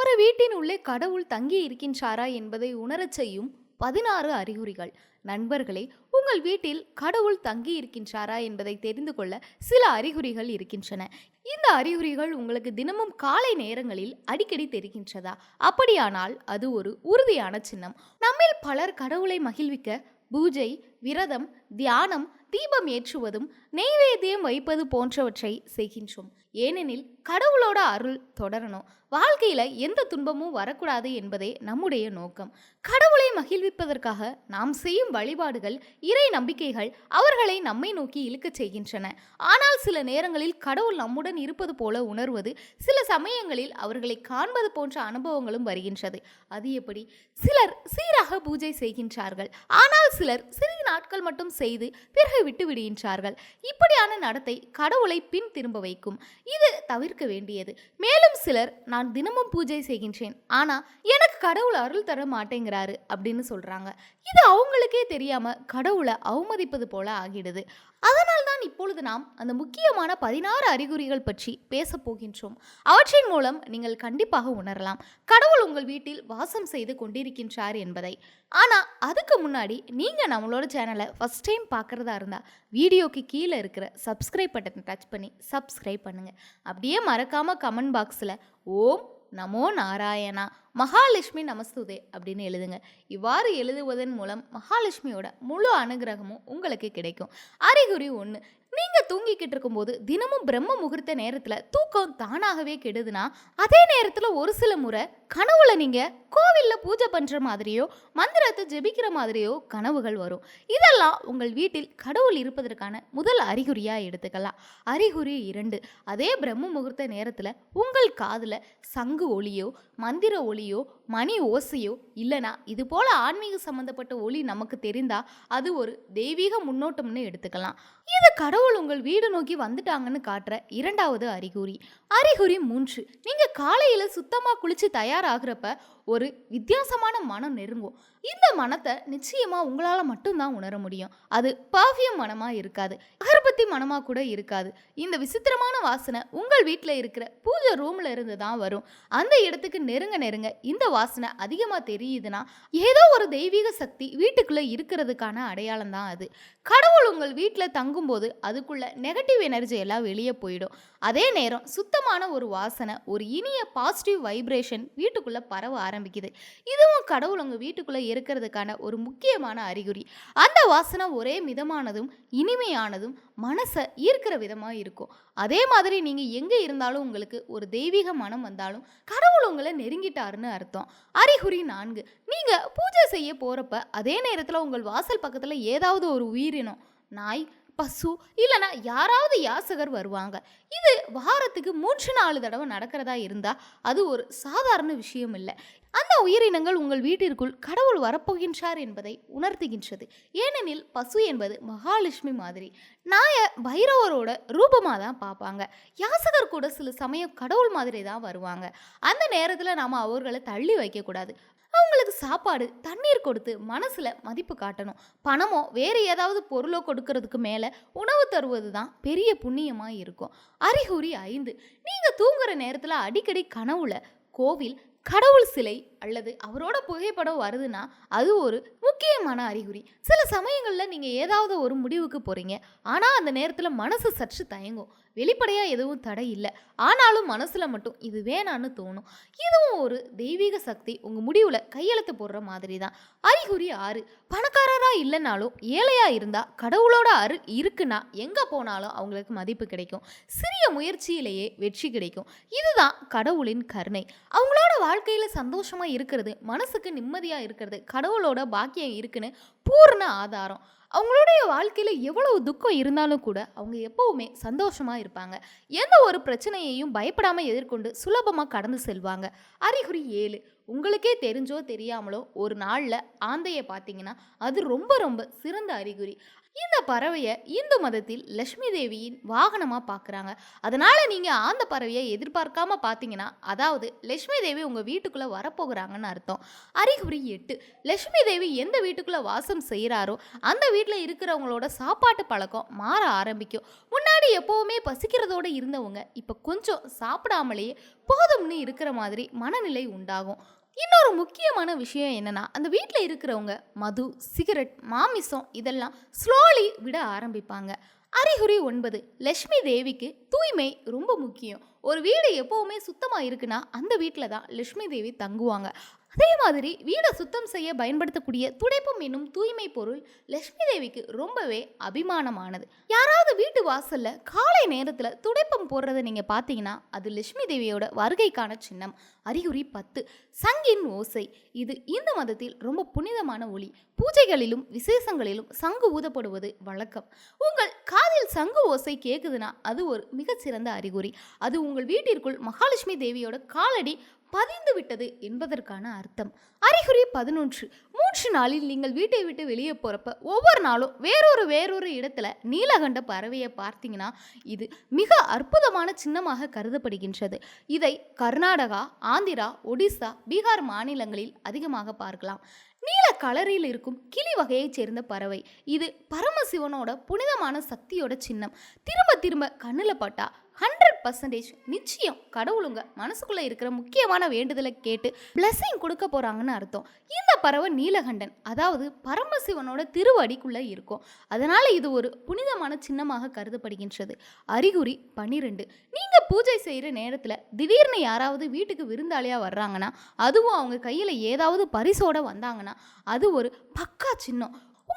ஒரு வீட்டின் உள்ளே கடவுள் தங்கி இருக்கின்றாரா என்பதை உணரச் செய்யும் பதினாறு அறிகுறிகள். நண்பர்களே உங்கள் வீட்டில் கடவுள் தங்கி இருக்கின்றாரா என்பதை தெரிந்து கொள்ள சில அறிகுறிகள் இருக்கின்றன. இந்த அறிகுறிகள் உங்களுக்கு தினமும் காலை நேரங்களில் அடிக்கடி தெரிகின்றதா? அப்படியானால் அது ஒரு உறுதியான சின்னம். நம்மில் பலர் கடவுளை மகிழ்விக்க பூஜை விரதம் தியானம் தீபம் ஏற்றுவதும் நெய்வேத்தியம் வைப்பது போன்றவற்றை செய்கின்றோம். ஏனெனில் கடவுளோட அருள் தொடரணும். வாழ்க்கையில எந்த துன்பமும் வரக்கூடாது என்பதே நம்முடைய நோக்கம். கடவுளை மகிழ்விப்பதற்காக நாம் செய்யும் வழிபாடுகள் இறை நம்பிக்கைகள் அவர்களை நம்மை நோக்கி இழுக்கச் செய்கின்றன. ஆனால் சில நேரங்களில் கடவுள் நம்முடன் இருப்பது போல உணர்வது சில சமயங்களில் அவர்களை காண்பது போன்ற அனுபவங்களும் வருகின்றது. அது எப்படி? சிலர் சீராக பூஜை செய்கின்றார்கள். ஆனால் சிலர் சிறிது நாட்கள் மட்டும் செய்து பிறகு விட்டு விடுகின்றார்கள். இப்படியான நடத்தை கடவுளை பின் திரும்ப வைக்கும். இது தவிர்க்க வேண்டியது. மேலும் சிலர் நான் தினமும் பூஜை செய்கின்றேன். ஆனால் எனக்கு கடவுள் அருள் தர மாட்டேங்கிறாரு அப்படின்னு சொல்றாங்க. இது அவங்களுக்கே தெரியாமல் கடவுளை அவமதிப்பது போல ஆகிடுது. அதனால் இப்பொழுது நாம் அந்த முக்கியமான பதினாறு அறிகுறிகள் பற்றி பேச போகின்றோம். அவற்றின் மூலம் நீங்கள் கண்டிப்பாக உணரலாம். கடவுள் உங்கள் வீட்டில் வாசம் செய்து கொண்டிருக்கின்றார் என்பதை. ஆனால் அதுக்கு முன்னாடி நீங்கள் நம்மளோட சேனலை ஃபஸ்ட் டைம் பார்க்குறதா இருந்தால் வீடியோக்கு கீழே இருக்கிற சப்ஸ்கிரைப் பட்டனை டச் பண்ணி சப்ஸ்கிரைப் பண்ணுங்கள் அப்படியே மறக்காமல் கமெண்ட் பாக்ஸில் ஓம் நமோ நாராயணா மகாலட்சுமி நமஸ்துதே அப்படின்னு எழுதுங்க. இவ்வாறு எழுதுவதன் மூலம் மகாலட்சுமியோட முழு அனுகிரகமும் உங்களுக்கு கிடைக்கும். அறிகுறி ஒன்று நீங்கள் தூங்கிக்கிட்டு இருக்கும்போது தினமும் பிரம்ம முகூர்த்த நேரத்தில் தூக்கம் தானாகவே கெடுதுன்னா அதே நேரத்தில் ஒரு சில முறை கனவுல நீங்கள் கோவிலில் பூஜை பண்ணுற மாதிரியோ மந்திரத்தை ஜெபிக்கிற மாதிரியோ கனவுகள் வரும். இதெல்லாம் உங்கள் வீட்டில் கடவுள் இருப்பதற்கான முதல் அறிகுறியாக எடுத்துக்கலாம். அறிகுறி இரண்டு. அதே பிரம்ம முகூர்த்த நேரத்தில் உங்கள் காதில் சங்கு ஒளியோ மந்திர ஒளியோ மணி ஓசையோ இல்லைனா இது போல ஆன்மீக சம்பந்தப்பட்ட ஒளி நமக்கு தெரிந்தா அது ஒரு தெய்வீக முன்னோட்டம்னு எடுத்துக்கலாம். இது கடவுள் உங்கள் வீடு நோக்கி வந்துட்டாங்கன்னு காட்டுற இரண்டாவது அறிகுறி. அறிகுறி மூன்று. நீங்க காலையில சுத்தமா குளிச்சு தயாராகிறப்ப ஒரு வித்தியாசமான மனம் நெருங்கும். இந்த மனத்தை நிச்சயமாக உங்களால் மட்டும்தான் உணர முடியும். அது பர்ஃப்யூம் மனமாக இருக்காது. அகர்பத்தி மனமாக கூட இருக்காது. இந்த விசித்திரமான வாசனை உங்கள் வீட்டில் இருக்கிற பூஜை ரூம்ல இருந்து தான் வரும். அந்த இடத்துக்கு நெருங்க நெருங்க இந்த வாசனை அதிகமாக தெரியுதுன்னா ஏதோ ஒரு தெய்வீக சக்தி வீட்டுக்குள்ளே இருக்கிறதுக்கான அடையாளம் தான் அது. கடவுள் உங்கள் வீட்டில் தங்கும்போது அதுக்குள்ள நெகட்டிவ் எனர்ஜி எல்லாம் வெளியே போயிடும். அதே நேரம் சுத்தமான ஒரு வாசனை ஒரு இனிய பாசிட்டிவ் வைப்ரேஷன் வீட்டுக்குள்ளே பரவ ஆரம்பிச்சு ஆரம்பிக்குது. இதுவும் கடவுள் உங்கள் வீட்டுக்குள்ளே இருக்கிறதுக்கான ஒரு முக்கியமான அறிகுறி. அந்த வாசனை ஒரே மிதமானதும் இனிமையானதும் மனசை ஈர்க்கிற விதமாக இருக்கும். அதே மாதிரி நீங்கள் எங்கே இருந்தாலும் உங்களுக்கு ஒரு தெய்வீக மனம் வந்தாலும் கடவுள் உங்களை நெருங்கிட்டாருன்னு அர்த்தம். அறிகுறி நான்கு. நீங்கள் பூஜை செய்ய போகிறப்ப அதே நேரத்தில் உங்கள் வாசல் பக்கத்தில் ஏதாவது ஒரு உயிரினம் நாய் பசு இல்லைனா யாராவது யாசகர் வருவாங்க. இது வாரத்துக்கு மூன்று நாலு தடவை நடக்கிறதா இருந்தால் அது ஒரு சாதாரண விஷயம் இல்லை. அந்த உயிரினங்கள் உங்கள் வீட்டிற்குள் கடவுள் வரப்போகின்றார் என்பதை உணர்த்துகின்றது. ஏனெனில் பசு என்பது மகாலட்சுமி மாதிரி. நாய பைரவரோட ரூபமாக தான் பார்ப்பாங்க. யாசகர் கூட சில சமயம் கடவுள் மாதிரி தான் வருவாங்க. அந்த நேரத்தில் நாம் அவர்களை தள்ளி வைக்கக்கூடாது. அவங்களுக்கு சாப்பாடு தண்ணீர் கொடுத்து மனசில் மதிப்பு காட்டணும். பணமோ வேறு ஏதாவது பொருளோ கொடுக்கறதுக்கு மேலே உணவு தருவது தான் பெரிய புண்ணியமாக இருக்கும். அறிகுறி ஐந்து நீங்கள் தூங்குற நேரத்தில் அடிக்கடி கனவுல கோவில் கடவுள் சிலை அல்லது அவரோட புகைப்படம் வருதுன்னா அது ஒரு முக்கியமான அறிகுறி. சில சமயங்களில் நீங்கள் ஏதாவது ஒரு முடிவுக்கு போகிறீங்க ஆனால் அந்த நேரத்தில் மனசு சற்று தயங்கும். வெளிப்படையாக எதுவும் தடை இல்லை. ஆனாலும் மனசில் மட்டும் இது வேணான்னு தோணும். இதுவும் ஒரு தெய்வீக சக்தி. உங்கள் முடிவில் கையெழுத்து போடுற மாதிரி தான் அறிகுறி ஆறு. பணக்காரராக இல்லைனாலும் ஏழையாக இருந்தால் கடவுளோட அரு இருக்குன்னா எங்கே போனாலும் அவங்களுக்கு மதிப்பு கிடைக்கும். சிறிய முயற்சியிலேயே வெற்றி கிடைக்கும். இதுதான் கடவுளின் கருணை. அவங்களோட வாழ்க்கையில் சந்தோஷமாக இருக்கிறது மனசுக்கு நிம்மதியாக இருக்கிறது கடவுளோட பாக்கியம் இருக்குன்னு பூர்ண ஆதாரம். அவங்களுடைய வாழ்க்கையில் எவ்வளவு துக்கம் இருந்தாலும் கூட அவங்க எப்போவுமே சந்தோஷமாக இருப்பாங்க. எந்த ஒரு பிரச்சனையையும் பயப்படாமல் எதிர்கொண்டு சுலபமாக கடந்து செல்வாங்க. அறிகுறி ஏழு உங்களுக்கே தெரிஞ்சோ தெரியாமலோ ஒரு நாளில் ஆந்தையை பார்த்தீங்கன்னா அது ரொம்ப ரொம்ப சிறந்த அறிகுறி. இந்த பறவையை இந்து மதத்தில் லட்சுமி தேவியின் வாகனமாக பார்க்குறாங்க அதனால் நீங்கள் அந்த பறவையை எதிர்பார்க்காம பார்த்தீங்கன்னா அதாவது லட்சுமி தேவி உங்கள் வீட்டுக்குள்ளே வரப்போகிறாங்கன்னு அர்த்தம். அறிகுறி எட்டு லட்சுமி தேவி எந்த வீட்டுக்குள்ளே வாசம் செய்கிறாரோ அந்த வீட்டில் இருக்கிறவங்களோட சாப்பாட்டு பழக்கம் மாற ஆரம்பிக்கும். முன்னாடி எப்போவுமே பசிக்கிறதோட இருந்தவங்க இப்போ கொஞ்சம் சாப்பிடாமலேயே போதும்னு இருக்கிற மாதிரி மனநிலை உண்டாகும். இன்னொரு முக்கியமான விஷயம் என்னென்னா அந்த வீட்டில் இருக்கிறவங்க மது சிகரெட் மாமிசம் இதெல்லாம் ஸ்லோலி விட ஆரம்பிப்பாங்க. அறிகுறி ஒன்பது லக்ஷ்மி தேவிக்கு தூய்மை ரொம்ப முக்கியம். ஒரு வீடு எப்போவுமே சுத்தமாக இருக்குன்னா அந்த வீட்டில் தான் லக்ஷ்மி தேவி தங்குவாங்க. அதே மாதிரி வீடை சுத்தம் செய்ய பயன்படுத்தக்கூடிய துடைப்பம் என்னும் தூய்மை பொருள் லட்சுமி தேவிக்கு ரொம்பவே அபிமானமானது. யாராவது வீட்டு வாசல்ல காலை நேரத்தில் துடைப்பம் போடுறதை நீங்கள் பார்த்தீங்கன்னா அது லட்சுமி தேவியோட வருகைக்கான சின்னம். அறிகுறி பத்து. சங்கின் ஓசை. இது இந்து மதத்தில் ரொம்ப புனிதமான ஒளி பூஜைகளிலும் விசேஷங்களிலும் சங்கு ஊதப்படுவது வழக்கம். உங்கள் காதில் சங்கு ஓசை கேட்குதுன்னா அது ஒரு மிகச்சிறந்த அறிகுறி. அது உங்கள் வீட்டிற்குள் மகாலட்சுமி தேவியோட காலடி பதிந்து விட்டது என்பதற்கான அர்த்தம். அறிகுறி பதினொன்று. மூன்று நாளில் நீங்கள் வீட்டை விட்டு வெளியே போகிறப்ப ஒவ்வொரு நாளும் வேறொரு வேறொரு இடத்துல நீலகண்ட பறவையை பார்த்தீங்கன்னா இது மிக அற்புதமான சின்னமாக கருதப்படுகின்றது. இதை கர்நாடகா ஆந்திரா ஒடிசா பீகார் மாநிலங்களில் அதிகமாக பார்க்கலாம். நீல கலரில் இருக்கும் கிளி வகையைச் சேர்ந்த பறவை. இது பரமசிவனோட புனிதமான சக்தியோட சின்னம். திரும்ப திரும்ப கண்ணில் பட்டா ஹண்ட்ரட் பர்சன்டேஜ் நிச்சயம் கடவுளுங்க மனசுக்குள்ளே இருக்கிற முக்கியமான வேண்டுதலை கேட்டு பிளெஸிங் கொடுக்க போகிறாங்கன்னு அர்த்தம். இந்த பறவை நீலகண்டன் அதாவது பரமசிவனோட திருவடிக்குள்ளே இருக்கும். அதனால் இது ஒரு புனிதமான சின்னமாக கருதப்படுகின்றது. அறிகுறி பன்னிரெண்டு நீங்கள் பூஜை செய்கிற நேரத்தில் திடீர்னு யாராவது வீட்டுக்கு விருந்தாளியாக வர்றாங்கன்னா அதுவும் அவங்க கையில் ஏதாவது பரிசோட வந்தாங்கன்னா அது ஒரு பக்கா சின்னம்.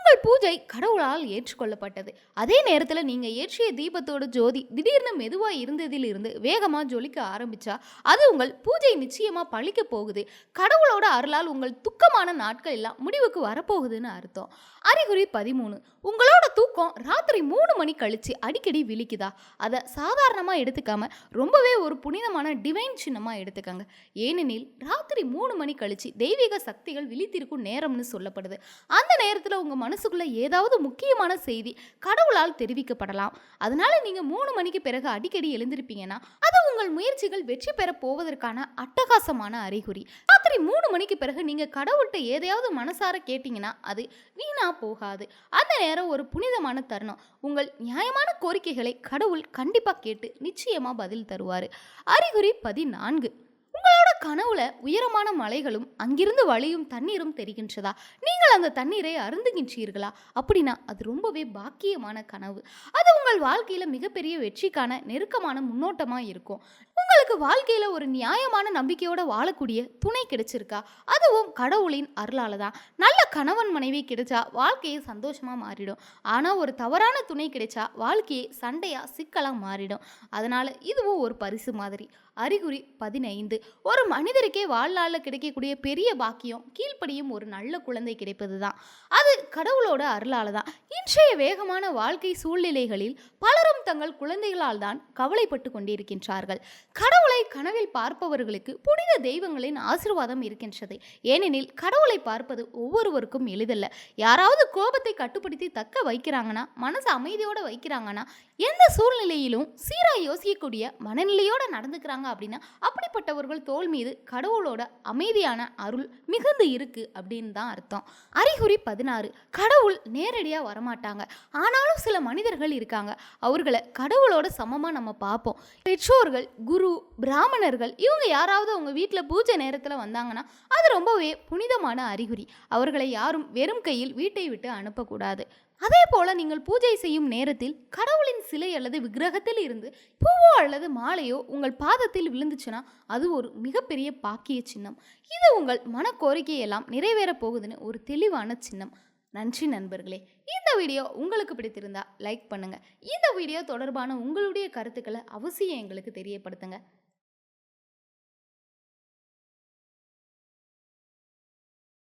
உங்கள் பூஜை கடவுளால் ஏற்றுக்கொள்ளப்பட்டது. அதே நேரத்தில் நீங்கள் ஏற்றிய தீபத்தோட ஜோதி திடீர்னு மெதுவாக இருந்ததிலிருந்து வேகமாக ஜொலிக்க ஆரம்பித்தா அது உங்கள் பூஜை நிச்சயமாக பழிக்க போகுது. கடவுளோட அருளால் உங்கள் துக்கமான நாட்கள் எல்லாம் முடிவுக்கு வரப்போகுதுன்னு அர்த்தம். அறிகுறி பதிமூணு. உங்களோட தூக்கம் ராத்திரி மூணு மணி கழிச்சு அடிக்கடி விழிக்குதா? அதை சாதாரணமாக எடுத்துக்காம ரொம்பவே ஒரு புனிதமான டிவைன் சின்னமாக எடுத்துக்கங்க. ஏனெனில் ராத்திரி மூணு மணி கழிச்சு தெய்வீக சக்திகள் விழித்திருக்கும் நேரம்னு சொல்லப்படுது. அந்த நேரத்தில் உங்கள் மனசுக்குள்ள ஏதாவது முக்கியமான செய்தி கடவுளால் தெரிவிக்கப்படலாம். அதனால நீங்கள் மூணு மணிக்கு பிறகு அடிக்கடி எழுந்திருப்பீங்கன்னா அது உங்கள் முயற்சிகள் வெற்றி பெற போவதற்கான அட்டகாசமான அறிகுறி. ராத்திரி மூணு மணிக்கு பிறகு நீங்கள் கடவுள்கிட்ட எதையாவது மனசார கேட்டிங்கன்னா அது வீணா போகாது. அந்த நேரம் ஒரு புனிதமான தருணம். உங்கள் நியாயமான கோரிக்கைகளை கடவுள் கண்டிப்பாக கேட்டு நிச்சயமாக பதில் தருவார். அறிகுறி பதினான்கு. உங்களோட கனவுல உயரமான மலைகளும் அங்கிருந்து வழியும் தண்ணீரும் தெரிகின்றதா? நீங்கள் அந்த தண்ணீரை அருந்துகின்றீர்களா? அப்படின்னா அது ரொம்பவே பாக்கியமான கனவு. அது உங்கள் வாழ்க்கையில மிகப்பெரிய வெற்றிக்கான நெருக்கமான முன்னோட்டமா இருக்கும். உங்களுக்கு வாழ்க்கையில ஒரு நியாயமான நம்பிக்கையோட வாழக்கூடிய துணை கிடைச்சிருக்கா? அதுவும் கடவுளின் அருளால தான் நல்ல கணவன் மனைவி கிடைச்சா வாழ்க்கையை சந்தோஷமா மாறிடும். ஆனா ஒரு தவறான துணை கிடைச்சா வாழ்க்கையை சண்டையா சிக்கலா மாறிடும். அதனால இதுவும் ஒரு பரிசு மாதிரி. அறிகுறி பதினைந்து. ஒரு மனிதருக்கே வாழ்நாளில் கிடைக்கக்கூடிய பெரிய பாக்கியம் கீழ்ப்படியும் ஒரு நல்ல குழந்தை கிடைப்பது தான் அது கடவுளோட அருளால் தான் இன்றைய வேகமான வாழ்க்கை சூழ்நிலைகளில் பலரும் தங்கள் குழந்தைகளால் தான் கவலைப்பட்டு கொண்டிருக்கின்றார்கள். கடவுளை கனவில் பார்ப்பவர்களுக்கு புனித தெய்வங்களின் ஆசிர்வாதம் இருக்கின்றது. ஏனெனில் கடவுளை பார்ப்பது ஒவ்வொருவருக்கும் எளிதல்ல. யாராவது கோபத்தை கட்டுப்படுத்தி தக்க வைக்கிறாங்கன்னா மனசு அமைதியோடு வைக்கிறாங்கன்னா எந்த சூழ்நிலையிலும் சீராக யோசிக்கக்கூடிய மனநிலையோடு நடந்துக்கிறாங்க அப்படின்னா அப்படிப்பட்டவர்கள் தோல் மீது கடவுளோட அமைதியான அருள் மிகுந்து இருக்கு அப்படின்னு தான் அர்த்தம். அறிகுறி பதினாறு கடவுள் நேரடியாக வரமாட்டாங்க. ஆனாலும் சில மனிதர்கள் இருக்காங்க. அவர்களை கடவுளோட சமமாக நம்ம பார்ப்போம். பெற்றோர்கள் குரு பிராமணர்கள் இவங்க யாராவது அவங்க வீட்டில் பூஜை நேரத்தில் வந்தாங்கன்னா அது ரொம்பவே புனிதமான அறிகுறி. அவர்களை யாரும் வெறும் கையில் வீட்டை விட்டு அனுப்பக்கூடாது. அதே போல நீங்கள் பூஜை செய்யும் நேரத்தில் கடவுளின் சிலை அல்லது விக்கிரகத்தில் இருந்து பூவோ அல்லது மாலையோ உங்கள் பாதத்தில் விழுந்துச்சுன்னா அது ஒரு மிகப்பெரிய பாக்கிய சின்னம். இது உங்கள் மன கோரிக்கையெல்லாம் நிறைவேறப் போகுதுன்னு ஒரு தெளிவான சின்னம். நன்றி நண்பர்களே. இந்த வீடியோ உங்களுக்கு பிடித்திருந்தா லைக் பண்ணுங்கள் இந்த வீடியோ தொடர்பான உங்களுடைய கருத்துக்களை அவசியம் எங்களுக்கு தெரியப்படுத்துங்க.